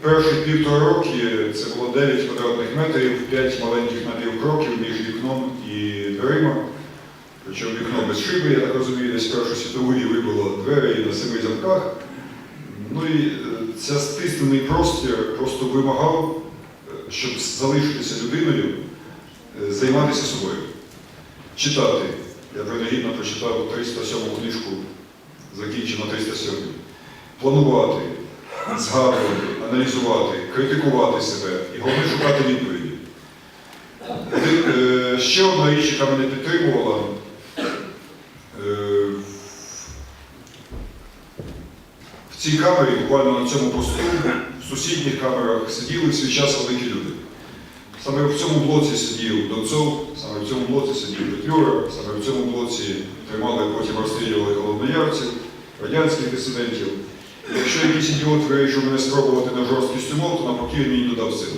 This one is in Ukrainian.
Перші півтора роки це було 9 квадратних метрів, 5 маленьких напівкроків між вікном і дверима. Причому вікно без шиби, я так розумію, десь Першу світову і вибило двері на семи замках. Ну і е, ця стиснений простір просто вимагав, е, щоб залишитися людиною, е, займатися собою, читати. Я принагідно прочитав 307 книжку, закінчено 307. Планувати, згадувати, аналізувати, критикувати себе і головне шукати відповіді. Е, ще одна річ, яка мене підтримувала. е, В цій камері, буквально на цьому посту, в сусідніх камерах сиділи свій час великі люди. Саме в цьому блоці сидів Донцов, саме в цьому блоці сидів Петлюра, саме в цьому блоці тримали, потім розстрілювали холодноярців, радянських дисидентів. Якщо якийсь ідіот вирішив мене спробувати на жорсткість умов, то навпаки він мені додав сил.